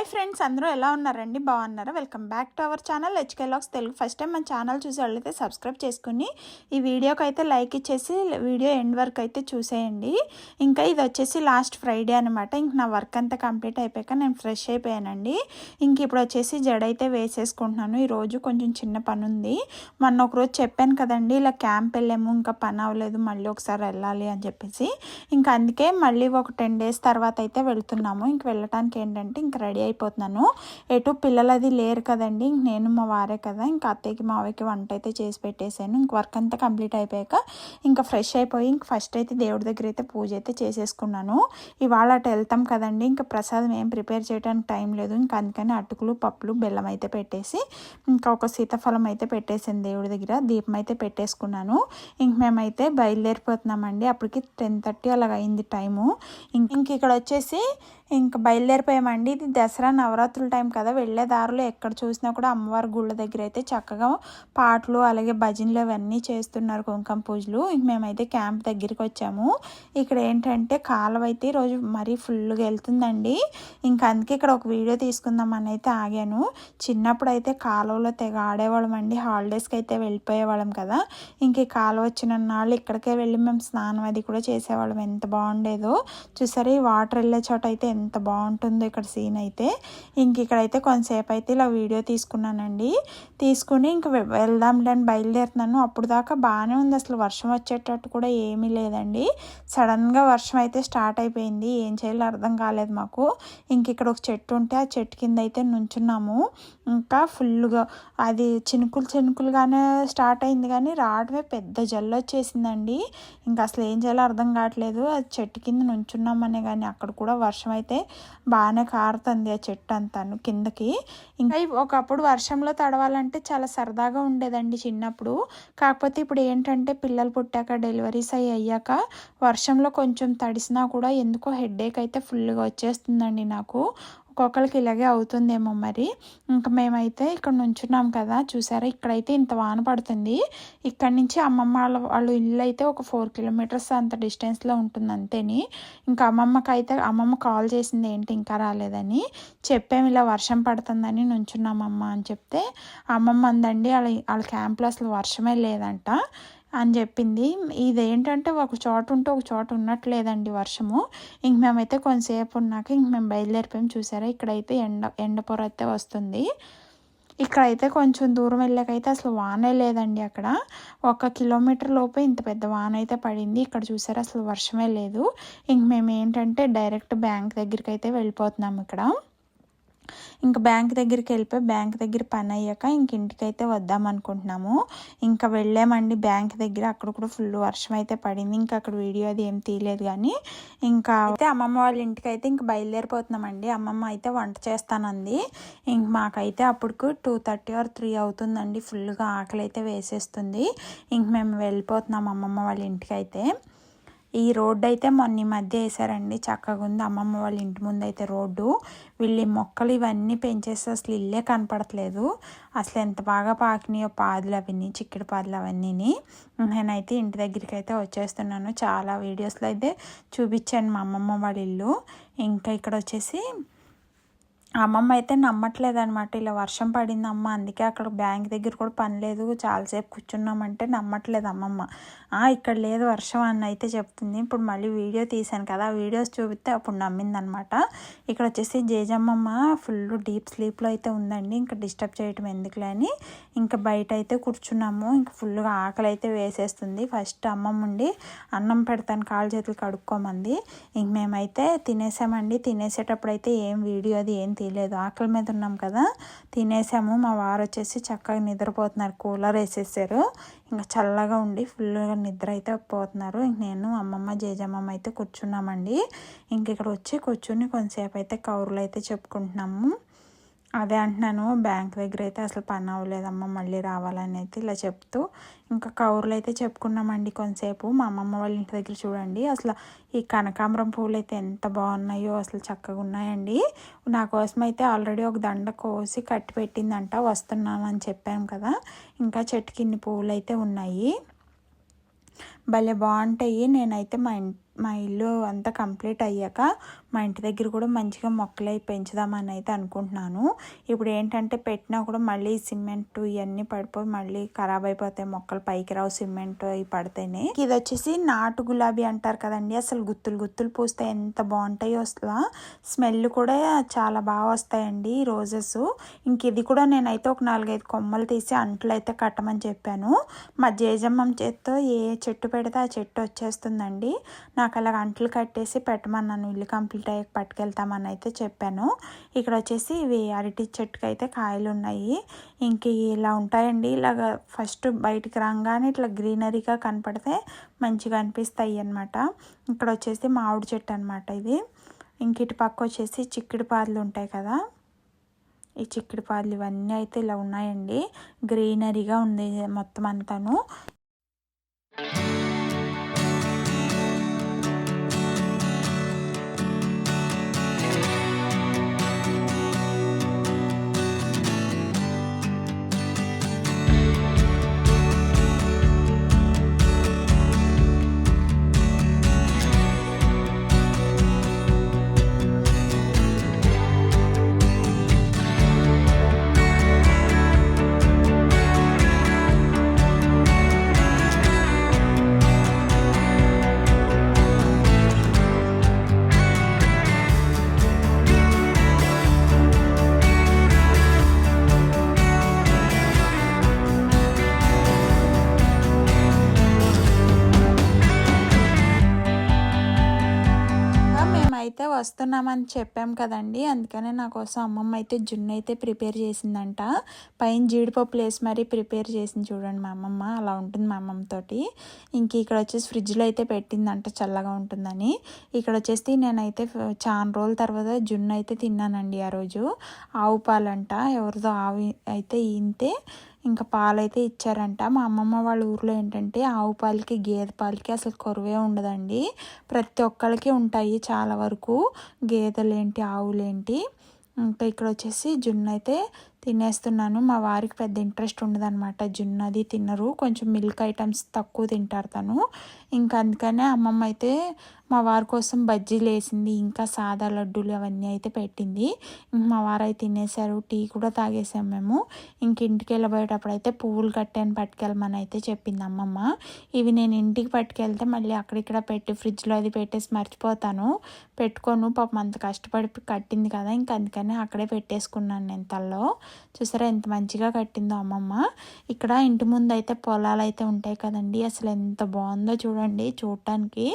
Hi friends అందరూ ఎలా ఉన్నారండి? బాగున్నారా? Welcome back to our channel హెచ్కెలాక్స్ Telugu. First time మన ఛానల్ చూసి వాళ్ళైతే సబ్స్క్రైబ్ చేసుకుని ఈ వీడియోకి అయితే లైక్ ఇచ్చేసి వీడియో ఎండ్ వర్క్ అయితే చూసేయండి. ఇంకా ఇది వచ్చేసి లాస్ట్ ఫ్రైడే అనమాట ఇంక నా వర్క్ అంతా కంప్లీట్ అయిపోయాక నేను ఫ్రెష్ అయిపోయానండి. ఇంక ఇప్పుడు వచ్చేసి జడ అయితే వేసేసుకుంటున్నాను. ఈరోజు కొంచెం చిన్న పని ఉంది. మొన్న ఒకరోజు చెప్పాను కదండి ఇలా క్యాంప్ వెళ్ళాము ఇంకా పని అవ్వలేదు మళ్ళీ ఒకసారి వెళ్ళాలి అని చెప్పేసి. ఇంకా అందుకే మళ్ళీ ఒక టెన్ డేస్ తర్వాత అయితే వెళ్తున్నాము. ఇంక వెళ్ళటానికి ఏంటంటే ఇంక రెడీ అయిపోతున్నాను. ఎటు పిల్లలు అది లేరు కదండి ఇంక నేను మా వారే కదా ఇంకా అత్తయ్యకి మావయ్యకి వంట అయితే చేసి పెట్టేశాను ఇంక వర్క్ అంతా కంప్లీట్ అయిపోయాక ఇంకా ఫ్రెష్ అయిపోయి ఇంక ఫస్ట్ అయితే దేవుడి దగ్గర అయితే పూజ అయితే చేసేసుకున్నాను. ఇవాళ అటు వెళ్తాం కదండి ఇంకా ప్రసాదం ఏం ప్రిపేర్ చేయడానికి టైం లేదు. ఇంకా అందుకని అటుకులు పప్పులు బెల్లం అయితే పెట్టేసి ఇంకా ఒక సీతాఫలం అయితే పెట్టేసాను దేవుడి దగ్గర. దీపం అయితే పెట్టేసుకున్నాను. ఇంక మేమైతే బయలుదేరిపోతున్నామండి. అప్పటికి టెన్ థర్టీ అలాగ అయింది టైము. ఇంక ఇక్కడ వచ్చేసి ఇంకా బయలుదేరిపోయామండి. ఇది దసరా నవరాత్రుల టైం కదా వెళ్ళే దారిలో ఎక్కడ చూసినా కూడా అమ్మవారి గుళ్ళ దగ్గర అయితే చక్కగా పాటలు అలాగే భజనలు అవన్నీ చేస్తున్నారు కుంకం పూజలు. ఇంక మేమైతే క్యాంప్ దగ్గరికి వచ్చాము. ఇక్కడ ఏంటంటే కాలువ అయితే ఈరోజు మరీ ఫుల్గా వెళ్తుందండి. ఇంకా అందుకే ఇక్కడ ఒక వీడియో తీసుకుందామని అయితే ఆగాను. చిన్నప్పుడు అయితే కాలువలో తెగ ఆడేవాళ్ళం అండి. హాలిడేస్కి అయితే వెళ్ళిపోయేవాళ్ళం కదా. ఇంక ఈ కాలువ వచ్చిన నాళ్ళు ఇక్కడికే వెళ్ళి మేము స్నానం అది కూడా చేసేవాళ్ళం. ఎంత బాగుండేదో. చూసారా ఈ వాటర్ వెళ్ళే చోట అయితే ఎంత బాగుంటుందో ఇక్కడ సీన్ అయితే. ఇంక ఇక్కడైతే కొంతసేపు అయితే ఇలా వీడియో తీసుకున్నానండి. తీసుకుని ఇంక వెళ్దాం లేని బయలుదేరుతున్నాను. అప్పుడు దాకా బాగానే ఉంది అసలు వర్షం వచ్చేటట్టు కూడా ఏమీ లేదండి. సడన్గా వర్షం అయితే స్టార్ట్ అయిపోయింది. ఏం చేయాలో అర్థం కాలేదు మాకు. ఇంక ఇక్కడ ఒక చెట్టు ఉంటే ఆ చెట్టు కింద అయితే నుంచున్నాము. ఇంకా ఫుల్గా అది చినుకులు చినుకులుగానే స్టార్ట్ అయింది కానీ రావడమే పెద్ద జల్లు వచ్చేసిందండి. ఇంకా అసలు ఏం చేయాలో అర్థం కావట్లేదు. అది చెట్టు కింద నుంచున్నామనే కానీ అక్కడ కూడా వర్షం అయితే బాగానే కారుతుంది ఆ చెట్టు అంతాను కిందకి. ఇంకా ఒకప్పుడు వర్షంలో తడవాలంటే చాలా సరదాగా ఉండేదండి చిన్నప్పుడు. కాకపోతే ఇప్పుడు ఏంటంటే పిల్లలు పుట్టాక డెలివరీస్ అయ్యి అయ్యాక వర్షంలో కొంచెం తడిసినా కూడా ఎందుకో హెడేక్ అయితే ఫుల్గా వచ్చేస్తుందండి నాకు. ఒక్కొక్కరికి ఇలాగే అవుతుందేమో మరి. ఇంకా మేమైతే ఇక్కడ నుంచున్నాం కదా చూసారా? ఇక్కడైతే ఇంత వాన పడుతుంది. ఇక్కడ నుంచి అమ్మమ్మ వాళ్ళ వాళ్ళ ఇల్లు అయితే ఒక ఫోర్ కిలోమీటర్స్ అంత డిస్టెన్స్లో ఉంటుంది అంతేని. ఇంకా అమ్మమ్మకి అయితే అమ్మమ్మ కాల్ చేసింది ఏంటి ఇంకా రాలేదని. చెప్పాము ఇలా వర్షం పడుతుందని నుంచున్నామమ్మ అని చెప్తే అమ్మమ్మ అందండి వాళ్ళ వాళ్ళ క్యాంప్లో అసలు వర్షమే లేదంట. అని చెప్పింది. ఇదేంటంటే ఒక చోట ఉంటే ఒక చోట ఉన్నట్లేదండి వర్షము. ఇంక మేమైతే కొంతసేపు ఉన్నాక ఇంక మేము బయలుదేరిపోయాం. చూసారా? ఇక్కడైతే ఎండ ఎండపొర అయితే వస్తుంది. ఇక్కడైతే కొంచెం దూరం వెళ్ళాకైతే అసలు వానే లేదండి అక్కడ. ఒక కిలోమీటర్ లోపే ఇంత పెద్ద వాన అయితే పడింది. ఇక్కడ చూసారా? అసలు వర్షమే లేదు. ఇంక మేము ఏంటంటే డైరెక్ట్ బ్యాంక్ దగ్గరికి అయితే వెళ్ళిపోతున్నాం ఇక్కడ. ఇంకా బ్యాంక్ దగ్గరికి వెళ్ళిపోయి బ్యాంక్ దగ్గర పని అయ్యాక ఇంక ఇంటికైతే వద్దాం అనుకుంటున్నాము. ఇంకా వెళ్ళామండి బ్యాంక్ దగ్గర అక్కడ కూడా ఫుల్ వర్షం అయితే పడింది. ఇంకా అక్కడ వీడియో అది ఏం తీయలేదు కానీ ఇంకా అయితే అమ్మమ్మ వాళ్ళ ఇంటికి అయితే ఇంక బయలుదేరిపోతున్నామండి. అమ్మమ్మ అయితే వంట చేస్తానంది. ఇంక మాకైతే అప్పుడుకు టూ థర్టీ ఆర్ త్రీ అవుతుందండి. ఫుల్గా ఆకలి అయితే వేసేస్తుంది. ఇంక మేము వెళ్ళిపోతున్నాం అమ్మమ్మ వాళ్ళ ఇంటికి అయితే ఈ రోడ్డు అయితే మొన్న ఈ మధ్య వేసారండి చక్కగా ఉంది. అమ్మమ్మ వాళ్ళ ఇంటి ముందు అయితే రోడ్డు. వీళ్ళు మొక్కలు ఇవన్నీ పెంచేస్తే అసలు ఇల్లే కనపడట్లేదు. అసలు ఎంత బాగా పాకినాయో పాదులు అవన్నీ చిక్కిడి పాదులు అవన్నీ నేనైతే ఇంటి దగ్గరికి అయితే వచ్చేస్తున్నాను. చాలా వీడియోస్లో అయితే చూపించాను మా అమ్మమ్మ వాళ్ళ ఇల్లు. ఇంకా ఇక్కడ వచ్చేసి అమ్మమ్మ అయితే నమ్మట్లేదనమాట ఇలా వర్షం పడింది అమ్మ అందుకే అక్కడ బ్యాంక్ దగ్గర కూడా పని లేదు. చాలాసేపు కూర్చున్నామంటే నమ్మట్లేదు అమ్మమ్మ. ఇక్కడ లేదు వర్షం అని అయితే చెప్తుంది. ఇప్పుడు మళ్ళీ వీడియో తీశాను కదా ఆ వీడియోస్ చూపిస్తే అప్పుడు నమ్మిందనమాట ఇక్కడ వచ్చేసి జేజమ్మమ్మ ఫుల్ డీప్ స్లీప్లో అయితే ఉందండి. ఇంకా డిస్టర్బ్ చేయటం ఎందుకులే అని ఇంకా బయట అయితే కూర్చున్నాము. ఇంకా ఫుల్గా ఆకలి అయితే వేసేస్తుంది. ఫస్ట్ అమ్మమ్మ ఉండి అన్నం పెడతాను కాళ్ళు చేతులు కడుక్కోమంది. ఇంక మేమైతే తినేసామండి. తినేసేటప్పుడు అయితే ఏం వీడియో అది ఏం తీయలేదు. ఆకలి మీద ఉన్నాం కదా తినేసాము. మా వారు వచ్చేసి చక్కగా నిద్రపోతున్నారు. కూలర్ వేసేసారు. ఇంకా చల్లగా ఉండి ఫుల్గా నిద్ర అయితే పోతున్నారు. ఇంక నేను అమ్మమ్మ జేజమ్మమ్మ అయితే కూర్చున్నామండి. ఇంక ఇక్కడ వచ్చి కూర్చుని కొంతసేపు అయితే కౌరులు అయితే చెప్పుకుంటున్నాము. అదే అంటున్నాను బ్యాంక్ దగ్గర అయితే అసలు పని అవ్వలేదమ్మా మళ్ళీ రావాలని అయితే ఇలా చెప్తూ ఇంకా కౌరులు అయితే చెప్పుకున్నామండి కొంతసేపు. మా అమ్మమ్మ వాళ్ళ ఇంటి దగ్గర చూడండి అసలు ఈ కనకాంబరం పూలు అయితే ఎంత బాగున్నాయో అసలు చక్కగా ఉన్నాయండి. నా కోసం అయితే ఆల్రెడీ ఒక దండ కోసి కట్టి పెట్టిందంట వస్తున్నాను అని చెప్పాను కదా. ఇంకా చెట్టుకి ఇన్ని పువ్వులు అయితే ఉన్నాయి. భలే బాగుంటాయి. నేనైతే మా మా ఇల్లు అంతా కంప్లీట్ అయ్యాక మా ఇంటి దగ్గర కూడా మంచిగా మొక్కలు అవి పెంచుదామని అయితే అనుకుంటున్నాను. ఇప్పుడు ఏంటంటే పెట్టినా కూడా మళ్ళీ సిమెంట్ ఇవన్నీ పడిపోయి మళ్ళీ ఖరాబ్ అయిపోతాయి. మొక్కలు పైకి రావు సిమెంట్ అవి పడితేనే. ఇది వచ్చేసి నాటు గులాబీ అంటారు కదండి. అసలు గుత్తులు గుత్తులు పూస్తే ఎంత బాగుంటాయో అసలు. స్మెల్ కూడా చాలా బాగా వస్తాయండి రోజెస్. ఇంక ఇది కూడా నేనైతే ఒక నాలుగైదు కొమ్మలు తీసి అంట్లు అయితే కట్టమని చెప్పాను. మా జేజమ్మం చేత్తో ఏ చెట్టు పెడితే ఆ చెట్టు వచ్చేస్తుందండి. నాకు అలా అంట్లు కట్టేసి పెట్టమన్నాను. ఇల్లు కంప్లీట్ అయ్యాక పట్టుకెళ్తామని అయితే చెప్పాను. ఇక్కడ వచ్చేసి ఇవి అరటి చెట్టుకి అయితే కాయలు ఉన్నాయి. ఇంక ఇలా ఉంటాయండి. ఇలాగ ఫస్ట్ బయటికి రాగానే ఇట్లా గ్రీనరీగా కనపడితే మంచిగా అనిపిస్తాయి అనమాట ఇక్కడ వచ్చేసి మామిడి చెట్టు అనమాట ఇది. ఇంక ఇటు పక్క వచ్చేసి చిక్కుడు పాదులు ఉంటాయి కదా. ఈ చిక్కుడు పాదులు ఇవన్నీ అయితే ఇలా ఉన్నాయండి. గ్రీనరీగా ఉంది మొత్తం అంతాను. వస్తున్నామని చెప్పాం కదండి. అందుకనే నా కోసం అమ్మమ్మ అయితే జున్ను అయితే ప్రిపేర్ చేసిందంట. పైన జీడిపప్పు వేసి మరీ ప్రిపేర్ చేసింది చూడండి మా అమ్మమ్మ. అలా ఉంటుంది మా అమ్మమ్మతోటి ఇంక ఇక్కడ వచ్చేసి ఫ్రిడ్జ్లో అయితే పెట్టిందంట చల్లగా ఉంటుందని. ఇక్కడ వచ్చేసి నేనైతే చాలా రోజుల తర్వాత జున్ను అయితే తిన్నానండి ఆ రోజు. ఆవు పాలంట. ఎవరిదో ఆవు అయితే ఇంతే ఇంకా పాలైతే ఇచ్చారంట. మా అమ్మమ్మ వాళ్ళ ఊర్లో ఏంటంటే ఆవు పాలకి గేదె పాలకి అసలు కొరవే ఉండదండి. ప్రతి ఒక్కరికి ఉంటాయి చాలా వరకు. గేదెలేంటి ఆవులేంటి. ఇంకా ఇక్కడ వచ్చేసి జున్ను అయితే తినేస్తున్నాను. మా వారికి పెద్ద ఇంట్రెస్ట్ ఉండదన్నమాట. జున్ను అది తినరు. కొంచెం మిల్క్ ఐటమ్స్ తక్కువ తింటారు తను. ఇంకా అందుకనే అమ్మమ్మ అయితే మా వారి కోసం బజ్జీలు వేసింది ఇంకా సాదా లడ్డూలు అవన్నీ అయితే పెట్టింది. మా వారు అయితే తినేసారు టీ కూడా తాగేసాం మేము. ఇంక ఇంటికి వెళ్ళబోయేటప్పుడు అయితే పువ్వులు కట్టాను పట్టుకెళ్ళమని అయితే చెప్పింది అమ్మమ్మ. ఇవి నేను ఇంటికి పట్టుకెళ్తే మళ్ళీ అక్కడిక్కడ పెట్టి ఫ్రిడ్జ్లో అది పెట్టేసి మర్చిపోతాను. పెట్టుకోను. పాపం అంత కష్టపడి కట్టింది కదా. ఇంక అందుకని అక్కడే పెట్టేసుకున్నాను నేను తల్లో. చూసారా ఎంత మంచిగా కట్టిందో అమ్మమ్మ. ఇక్కడ ఇంటి ముందు అయితే పొలాలు అయితే ఉంటాయి కదండి. అసలు ఎంత బాగుందో చూడండి చూడటానికి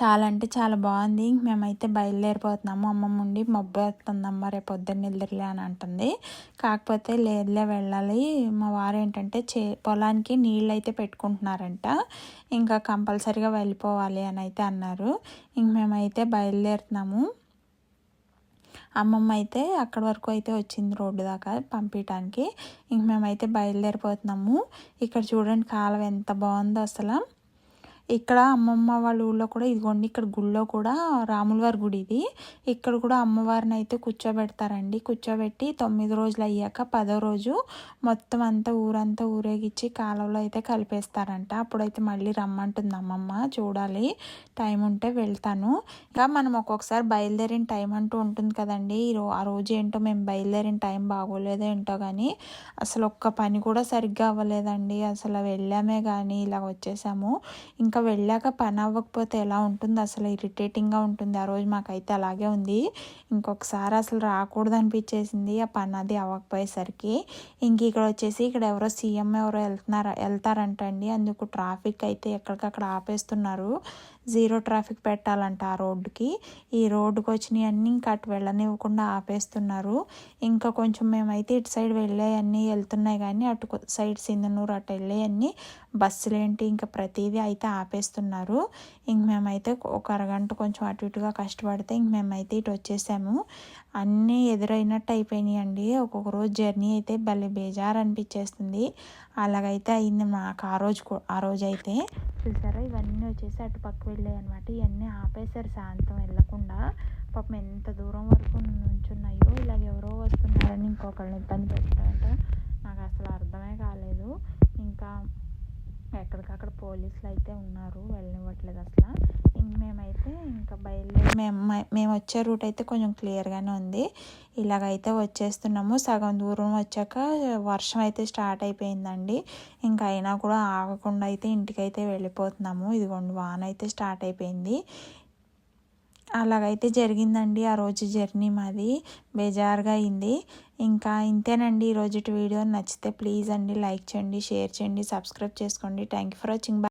చాలా అంటే చాలా బాగుంది. మేమైతే బయలుదేరిపోతున్నాము. అమ్మమ్మ ఉండి మబ్బు వేస్తుందమ్మ రేపు పొద్దున్న నిద్రలే అని అంటుంది. కాకపోతే లేదులే వెళ్ళాలి. మా వారు ఏంటంటే చే పొలానికి నీళ్ళు అయితే పెట్టుకుంటున్నారంట. ఇంకా కంపల్సరీగా వెళ్ళిపోవాలి అని అయితే అన్నారు. ఇంక మేమైతే బయలుదేరుతున్నాము. అమ్మమ్మ అయితే అక్కడి వరకు అయితే వచ్చింది రోడ్డు దాకా పంపించడానికి ఇంక మేమైతే బయలుదేరిపోతున్నాము. ఇక్కడ చూడండి కాలం ఎంత బాగుందో అసలు. ఇక్కడ అమ్మమ్మ వాళ్ళ ఊళ్ళో కూడా ఇదిగోండి ఇక్కడ గుళ్ళో కూడా రాములవారి గుడి ఇది. ఇక్కడ కూడా అమ్మవారిని అయితే కూర్చోబెడతారండి. కూర్చోబెట్టి తొమ్మిది రోజులు అయ్యాక పదో రోజు మొత్తం అంతా ఊరంతా ఊరేగిచ్చి కాలంలో అయితే కలిపేస్తారంట. అప్పుడైతే మళ్ళీ రమ్మంటుంది అమ్మమ్మ చూడాలి టైం ఉంటే వెళ్తాను. ఇంకా మనం ఒక్కొక్కసారి బయలుదేరిన టైం అంటూ ఉంటుంది కదండి. ఆ రోజు ఏంటో మేము బయలుదేరిన టైం బాగోలేదో ఏంటో కానీ అసలు ఒక్క పని కూడా సరిగ్గా అవ్వలేదండి. అసలు వెళ్ళామే కానీ ఇలా వచ్చేసాము. ఇంకా వెళ్ళాక పని అవ్వకపోతే ఎలా ఉంటుంది? అసలు ఇరిటేటింగ్గా ఉంటుంది. ఆ రోజు మాకైతే అలాగే ఉంది. ఇంకొకసారి అసలు రాకూడదు అనిపించేసింది. ఆ పని అది అవ్వకపోయేసరికి. ఇంక ఇక్కడ వచ్చేసి ఇక్కడ ఎవరో సీఎం ఎవరో వెళ్తున్నారు వెళ్తారంటండి. అందుకు ట్రాఫిక్ అయితే ఎక్కడికక్కడ ఆపేస్తున్నారు. జీరో ట్రాఫిక్ పెట్టాలంట ఆ రోడ్డుకి. ఈ రోడ్డుకి వచ్చినవన్నీ ఇంకా అటు వెళ్ళనివ్వకుండా ఆపేస్తున్నారు. ఇంకా కొంచెం మేమైతే ఇటు సైడ్ వెళ్ళేవన్నీ వెళ్తున్నాయి కానీ అటు సైడ్ సింధనూరు అటు వెళ్ళేవన్నీ బస్సులేంటి ఇంకా ప్రతిదీ అయితే ఆపేస్తున్నారు. ఇంక మేమైతే ఒక అరగంట కొంచెం అటు ఇటుగా కష్టపడితే ఇంక మేమైతే ఇటు వచ్చేసాము. అన్నీ ఎదురైనట్టు అయిపోయినాయి అండి ఒక్కొక్క రోజు జర్నీ అయితే భలే బేజారు అనిపించేస్తుంది అలాగైతే అయింది మాకు ఆ రోజు ఆ రోజు అయితే. చూసారా? ఇవన్నీ వచ్చేసి అటు పక్క వెళ్ళాయి అనమాట ఇవన్నీ ఆపేశారు సాయంత్రం వెళ్ళకుండా. పాపం ఎంత దూరం వరకు నుంచున్నాయో ఇలాగ ఎవరో వస్తున్నారని ఇంకొకళ్ళని ఇబ్బంది పెట్టారంట నాకు అసలు అర్థమే కాలేదు. ఇంకా ఎక్కడికక్కడ పోలీసులు అయితే ఉన్నారు వెళ్ళనివ్వట్లేదు అసలు. ఇంక మేమైతే ఇంకా బయలుదేరి మేము మేము వచ్చే రూట్ అయితే కొంచెం క్లియర్గానే ఉంది. ఇలాగైతే వచ్చేస్తున్నాము. సగం దూరం వచ్చాక వర్షం అయితే స్టార్ట్ అయిపోయిందండి. ఇంకా అయినా కూడా ఆగకుండా అయితే ఇంటికైతే వెళ్ళిపోతున్నాము. ఇదిగోండి వాన అయితే స్టార్ట్ అయిపోయింది. అలాగైతే జరిగిందండి ఆ రోజు జర్నీ మాది. బేజారుగా అయింది. ఇంకా ఇంతేనండి ఈరోజు వీడియో. నచ్చితే ప్లీజ్ అండి లైక్ చేయండి షేర్ చేయండి సబ్స్క్రైబ్ చేసుకోండి. Thank you for watching.